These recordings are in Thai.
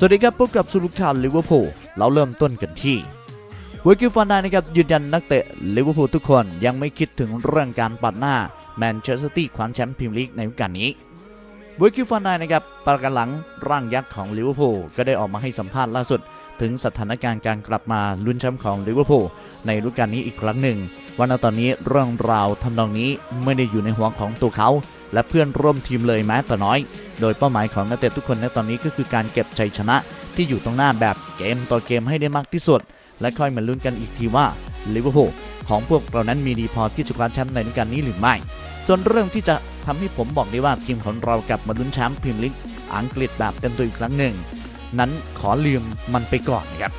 สวัสดีครับพบกับสุรุข่าวลิเวอร์พูลเราเริ่มต้นกันที่เวกิฟานไดนะครับยืนยันนักเตะลิเวอร์พูลทุกคนยังไม่คิดถึงเรื่องการปัดหน้าแมนเชสเตอร์ซิตี้คว้าแชมป์พรีเมียร์ลีกในฤดูกาลนี้เวกิฟานไดนะครับประกันหลังร่างยักษ์ของลิเวอร์พูลก็ได้ออกมาให้สัมภาษณ์ล่าสุด ถึงสถานการณ์การกลับมาลุ้นแชมป์ของลิเวอร์พูล ในฤดูกาลนี้อีกครั้งหนึ่งว่าณตอนนี้เรื่องราวทำนองนี้ไม่ได้อยู่ในหัวของตัวเขา และเพื่อนร่วมทีมเลยแม้แต่น้อย โดยเป้าหมายของนักเตะทุกคนในตอนนี้ก็คือการเก็บชัยชนะที่อยู่ตรงหน้าแบบเกมต่อเกมให้ได้มากที่สุด และค่อยมาลุ้นกันอีกทีว่าลิเวอร์พูลของพวกเรานั้นมีดีพอที่จะคว้าแชมป์ในฤดูกาลนี้หรือไม่ ส่วนเรื่องที่จะทำให้ผมบอกได้ว่าทีมของเรากลับมาลุ้นแชมป์พรีเมียร์ลีกอังกฤษแบบเต็มตัวอีกครั้งหนึ่ง นั้นขอลืมมันไปก่อนนะครับ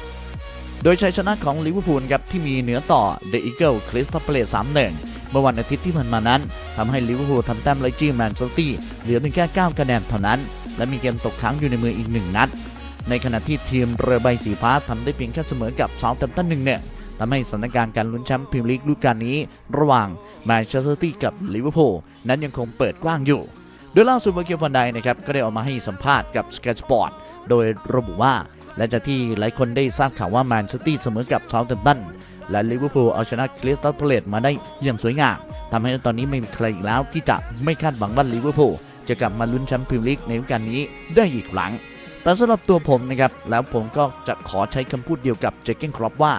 โดยชัยชนะของลิเวอร์พูลครับที่มีเหนือต่อเดอะอีเกิลคริสตัลเปเลส3-1เมื่อวันอาทิตย์ที่ผ่านมานั้นทำให้ลิเวอร์พูลทำแต้มไล่จี้แมนเชสเตอร์เหลือเพียงแค่9คะแนนเท่านั้น และมีเกมตกค้างอยู่ในมืออีก 1 นัด ในขณะที่ทีมเรือใบสีฟ้าทำได้เพียงแค่เสมอกับเซาท์แฮมป์ตันหนึ่งเนี่ยทำให้สถานการณ์การลุ้นแชมป์พรีเมียร์ลีกฤดูกาลนี้ ระหว่างแมนเชสเตอร์กับลิเวอร์พูลนั้นยังคงเปิดกว้างอยู่ โดยล่าสุดเวอร์เกลฟันไดนะครับก็ได้ออกมาให้สัมภาษณ์กับ Sky Sport โดยระบุว่า และจากที่หลายคนได้ทราบข่าวว่าแมนเชสเตอร์เสมอกับเซาท์แฮมป์ตันและลิเวอร์พูลเอาชนะคริสตัลพาเลตมาได้อย่างสวยงามทำให้ตอนนี้ไม่มีใครอีกแล้วที่จะไม่คาดหวังว่าลิเวอร์พูลจะกลับมาลุ้นแชมป์พรีเมียร์ลีกในฤดูกาลนี้ได้อีกครั้ง แต่สำหรับตัวผมนะครับ แล้วผมก็จะขอใช้คำพูดเดียวกับเจคเกนครอปว่า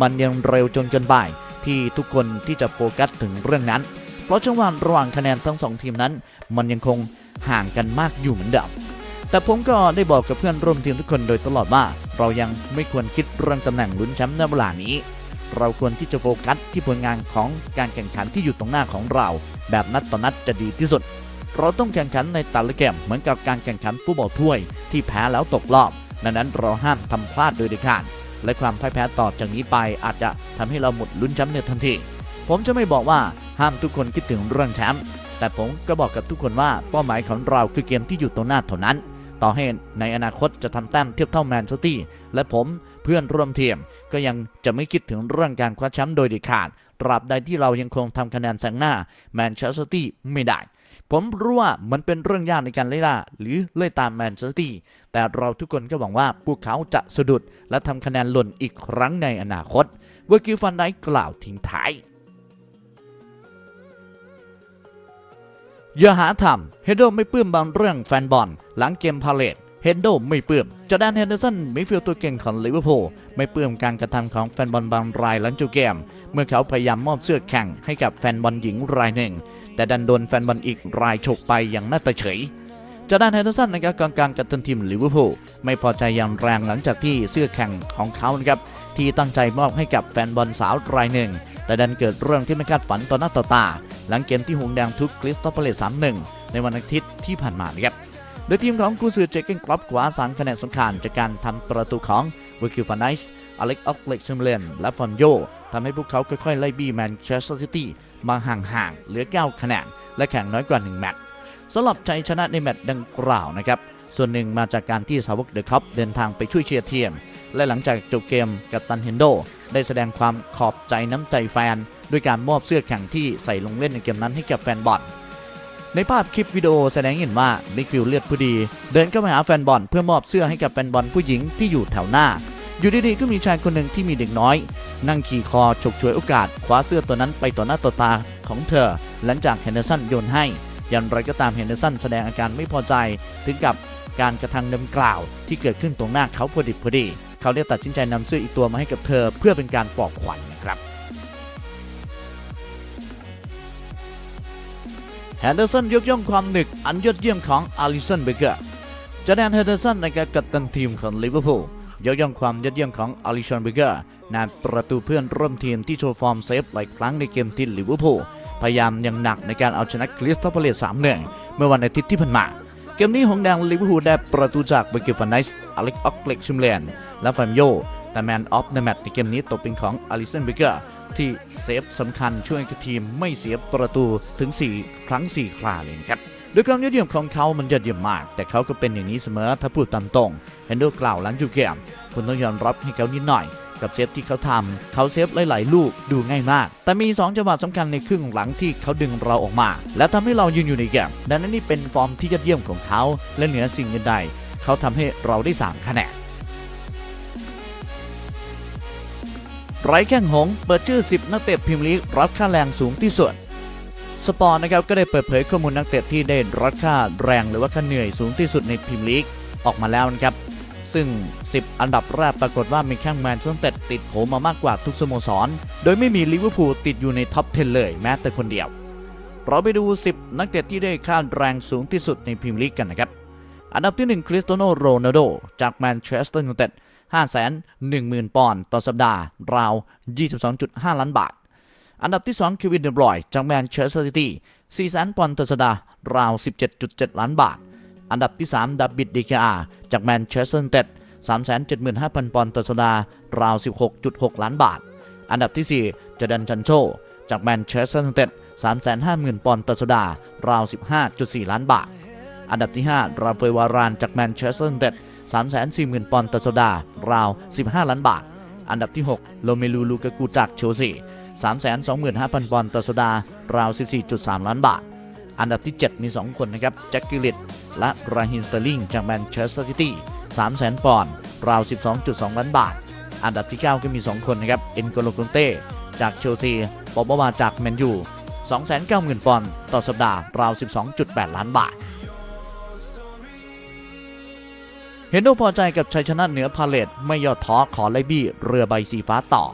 มันยังเร็วจนเกินไปที่ทุกคนที่จะโฟกัสถึงเรื่องนั้น เพราะช่วงวันระหว่างคะแนนทั้งสองทีมนั้น มันยังคงห่างกันมากอยู่เหมือนเดิม แต่ผมก็ได้บอกกับเพื่อนร่วมทีมทุกคนโดยตลอดว่า เรายังไม่ควรคิดเรื่องตำแหน่งลุ้นแชมป์ในเวลานี้ เราควรที่จะโฟกัสที่ผลงานของการแข่งขันที่อยู่ตรงหน้าของเรา แบบนัดต่อนัดจะดีที่สุด เราต้องแข่งขันในแต่ละเกมเหมือนกับการแข่งขันฟุตบอลถ้วย ที่แพ้แล้วตกรอบดังนั้นเราห้ามทำพลาดโดยเด็ดขาดและความพ่ายแพ้ต่อจากนี้ไปอาจจะทำให้เราหมดลุ้นแชมป์ในทันที ผมจะไม่บอกว่าห้ามทุกคนคิดถึงเรื่องแชมป์แต่ผมก็บอกกับทุกคนว่าเป้าหมายของเราคือเกมที่อยู่ตรงหน้าเท่านั้น ต่อให้ในอนาคตจะทำแต้มเทียบเท่าแมนเชสเตอร์ซิตี้และผมเพื่อนร่วมทีมก็ยังจะไม่คิดถึงเรื่องการคว้าแชมป์โดยเด็ดขาดตราบใดที่เรายังคงทำคะแนนแซงหน้าแมนเชสเตอร์ตี้ไม่ได้ ผมรู้ว่ามันเป็นเรื่องยากในการไล่ล่าหรือไล่ตามแมนเชสเตอร์ตี้แต่เราทุกคนก็หวังว่าพวกเขาจะสะดุดและทำคะแนนหล่นอีกครั้งในอนาคตเวอร์กิลฟันไดกล่าวทิ้งท้าย อย่าหาทำเฮนโดไม่ปลื้มบางเรื่องแฟนบอล หลังเกมพาเลตเฮนโดไม่ปลื้มจอแดนเฮนเดอร์สันมิฟิลตัวเก่งของลิเวอร์พูลไม่ปลื้มการกระทำของแฟนบอลบางรายหลังจบเกม เมื่อเขาพยายามมอบเสื้อแข่งให้กับแฟนบอลหญิงรายหนึ่ง แต่ดันโดนแฟนบอลอีกรายฉกไปอย่างน่าตาเฉยจอแดนเฮนเดอร์สันนะครับกองกลางกัปตันทีมลิเวอร์พูลไม่พอใจอย่างแรงหลังจากที่เสื้อแข่งของเขานะครับที่ตั้งใจมอบให้กับแฟนบอลสาวรายหนึ่ง แต่ดันเกิดเรื่องที่ไม่คาดฝันต่อหน้าต่อตา หลังเกมที่หงแดงทุกคริสตัลพาเลส3-1ในวันอาทิตย์ที่ผ่านมานะครับโดยทีมของกูซือเจเกนครอปคว้าสามคะแนนสำคัญจากการทำประตูของวิคิวฟานไนส์อเล็กออฟเล็กชมเลนและฟอนโยทำให้พวกเขาค่อยๆ ไล่บี้แมนเชสเตอร์ซิตี้มาห่างๆ เหลือ 9 คะแนน และแข่งน้อยกว่า 1 แมตช์สำหรับชัยชนะในแมตช์ดังกล่าวนะครับ ส่วนหนึ่งมาจากการที่สาวกเดอะคัพเดินทางไปช่วยเชียร์ทีม และหลังจากจบเกมกับตันเฮนโด ได้แสดงความขอบใจน้ำใจแฟน ด้วยการมอบเสื้อแข่งที่ใส่ลงเล่นในเกมนั้นให้กับแฟนบอลในภาพคลิปวิดีโอแสดงเห็นว่านิคิวเลือดผู้ดี เดินเข้ามาหาแฟนบอลเพื่อมอบเสื้อให้กับแฟนบอลผู้หญิงที่อยู่แถวหน้า อยู่ดีๆก็มีชายคนหนึ่งที่มีเด็กน้อย นั่งขี่คอฉกฉวยโอกาสคว้าเสื้อตัวนั้นไปต่อหน้าต่อตาของเธอ หลังจากเฮนเดอร์สันโยนให้ อย่างไรก็ตามเฮนเดอร์สันแสดงอาการไม่พอใจถึงกับการกระทำดังกล่าวที่เกิดขึ้นตรงหน้าเขาพอดิบพอดี เขาได้ตัดสินใจนำเสื้ออีกตัวมาให้กับเธอ เพื่อเป็นการปลอบขวัญนะครับ แฮนเดอร์สันยกย่องความหนึกอันยอดเยี่ยมของอาริสันเบเกอร์จอแดนเฮนเดอร์สันในการกัปตันทีมของลิเวอร์พูลยกย่องความยอดเยี่ยมของอาริสันเบเกอร์นานประตูเพื่อนร่วมทีมที่โชว์ฟอร์มเซฟหลายครั้งในเกมที่ลิเวอร์พูลพยายามอย่างหนักในการเอาชนะคริสตัลพาเลส3-1เมื่อวันอาทิตย์ที่ผ่านมาเกมนี้หงแดงลิเวอร์พูลได้ประตูจากเบเกอร์ฟานไนส์อเล็กออกเล็กชิมเลนและฟมโยแต่แมนออฟในแมตช์ในเกมนี้ตกเป็นของอาริสันเบเกอร์ ที่เซฟสำคัญช่วยทีมไม่เสียประตูถึง 4 ครั้ง 4 คราเลยครับด้วยความยอดเยี่ยมของเขามันยอดเยี่ยมมาก แต่เขาก็เป็นอย่างนี้เสมอถ้าพูดตามตรงเฮนโดกล่าวหลังจบเกมคุณต้องยอมรับให้เขานิดหน่อย กับเซฟที่เขาทำเขาเซฟหลาย ๆ ลูกดูง่ายมาก แต่มี 2 จังหวะสำคัญในครึ่งหลังที่เขาดึงเราออกมา และทำให้เรายืนอยู่ในเกมดังนั้นนี่เป็นฟอร์มที่ยอดเยี่ยมของเขาและเหนือสิ่งอื่นใดเขาทำให้เราได้3คะแนน ไร้แข้งหงส์เปิดชื่อ 10 นักเตะพรีเมียร์ลีกรับค่าแรงสูงที่สุด สปอร์นะครับก็ได้เปิดเผยข้อมูลนักเตะที่ได้รับค่าแรงหรือว่าค่าเหนื่อยสูงที่สุดในพรีเมียร์ลีกออกมาแล้วนะครับ ซึ่ง 10 อันดับแรกปรากฏว่ามีแข้งแมนเชสเตอร์ติดโผมามากกว่าทุกสโมสร โดยไม่มีลิเวอร์พูลติดอยู่ในท็อป 10 เลยแม้แต่คนเดียว เราไปดู 10 นักเตะที่ได้ค่าแรงสูงที่สุดในพรีเมียร์ลีกกันนะครับ อันดับที่ 1 คริสเตียโนโรนัลโดจากแมนเชสเตอร์ยูไนเต็ด 510,000 ปอนด์ต่อสัปดาห์ราว 22.5 ล้านบาท อันดับที่2เควินเดบรอยจากแมนเชสเตอร์ซิตี้400,000 ปอนด์ต่อสัปดาห์ราว 17.7 ล้านบาท อันดับที่ 3 ดับบิดดีกาจากแมนเชสเตอร์ยูไนเต็ด375,000 ปอนด์ต่อสัปดาห์ราว 16.6 ล้านบาท อันดับที่ 4จดันชันโช จากแมนเชสเตอร์ยูไนเต็ด350,000 ปอนด์ต่อสัปดาห์ราว 15.4 ล้านบาท อันดับที่ 5 ราฟเอลวารานจากแมนเชสเตอร์ยูไนเต็ด 340,000 ปอนด์ต่อสัปดาห์ราว 15 ล้านบาท อันดับที่ 6 โลเมลูลูกากูจากเชลซี325,000 ปอนด์ต่อสัปดาห์ราว 14.3 ล้านบาท อันดับที่ 7 มี 2 คนนะครับ แจ็คกิลิตและราฮินสเตอร์ลิงจากแมนเชสเตอร์ซิตี้300,000 ปอนด์ราว 12.2 ล้านบาท อันดับที่ 9 ก็มี 2 คนนะครับเอ็นโกโลกุนเต้จากเชลซีปอบาวาจากแมนยู290,000 ปอนด์ต่อสัปดาห์ราว 12.8 ล้านบาท เฮนโดพอใจกับชัยชนะเหนือพาเลตไม่ย่อท้อขอไล่บี้เรือใบสีฟ้าต่อ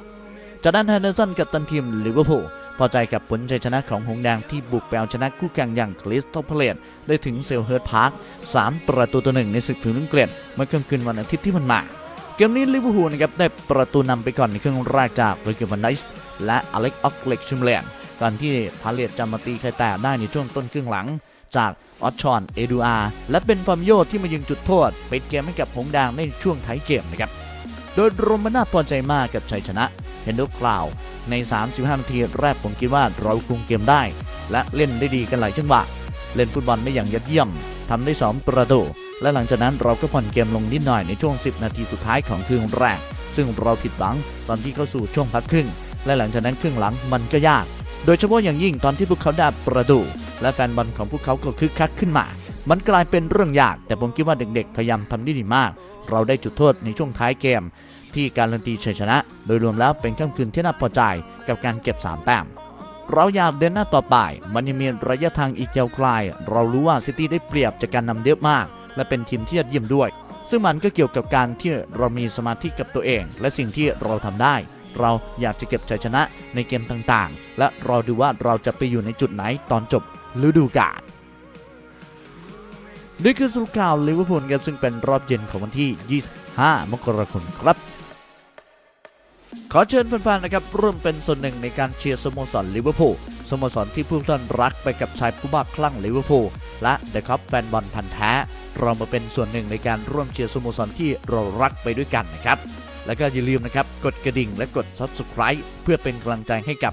จากนั้นแฮนเดอร์สันกับตันทีมลิเวอร์พูลพอใจกับผลชัยชนะของหงส์แดงที่บุกแปลชนะคู่แข่งอย่างคริสตัลพาเลตได้ถึงเซลเฮิร์ตพาร์ค3ประตูต่อหนึ่งในศึกถึงลึงเกลียดเมื่อค่ำคืนวันอาทิตย์ที่ผ่านมาเกมนี้ลิเวอร์พูลนะครับได้ประตูนำไปก่อนในครึ่งแรกจากเวเกอร์วันไนส์และอเล็กออกเล็กชิมเลนก่อนที่พาเลตจะมาตีไข่แตกได้ในช่วงต้นครึ่งหลัง จากออชชอน เอดูอาและเป็นฟาร์มโยที่มายิงจุดโทษปิดเกมให้กับหงส์แดงในช่วงท้ายเกมนะครับ โดยรวมมันน่าพอใจมากกับชัยชนะเฮนโดกล่าว ใน 35 นาทีแรกผมคิดว่าเราคุมเกมได้ และเล่นได้ดีกันหลายจังหวะ เล่นฟุตบอลได้อย่างยอดเยี่ยมทำได้ 2 ประตู และหลังจากนั้นเราก็ผ่อนเกมลงนิดหน่อยในช่วง 10 นาทีสุดท้ายของครึ่งแรก ซึ่งเราผิดหวังตอนที่เข้าสู่ช่วงพักครึ่ง และหลังจากนั้นครึ่งหลังมันก็ยาก โดยเฉพาะอย่างยิ่งตอนที่พวกเขาได้ประตู และแฟนบอลของพวกเขาก็คึกคักขึ้นมา มันกลายเป็นเรื่องยาก แต่ผมคิดว่าเด็กๆ พยายามทำได้ดีมาก เราได้จุดโทษในช่วงท้ายเกม ที่การันตีชัยชนะ โดยรวมแล้วเป็นค่ำคืนที่น่าพอใจกับการเก็บ 3 แต้มเราอยากเดินหน้าต่อไป มันยังมีระยะทางอีกยาวไกล เรารู้ว่าซิตี้ได้เปรียบจากการนำเยอะมาก และเป็นทีมที่ยอดเยี่ยมด้วย ซึ่งมันก็เกี่ยวกับการที่เรามีสมาธิกับตัวเอง และสิ่งที่เราทำได้ เราอยากจะเก็บชัยชนะในเกมต่างๆ และรอดูว่าเราจะไปอยู่ในจุดไหนตอนจบ ฤดูกาลนี่คือสรุปข่าวลิเวอร์พูลครับซึ่งเป็นรอบเย็นของวันที่ 25 มกราคมครับ ขอเชิญแฟนๆนะครับร่วมเป็นส่วนหนึ่งในการเชียร์สโมสรลิเวอร์พูลสโมสรที่ผู้ท่านรักไปกับชายผู้บ้าคลั่งลิเวอร์พูลและเดอะคัพแฟนบอลพันธ์แท้ เรามาเป็นส่วนหนึ่งในการร่วมเชียร์สโมสรที่เรารักไปด้วยกันนะครับ แล้วก็อย่าลืมนะครับกดกระดิ่งและกด Subscribe เพื่อเป็นกำลังใจให้กับ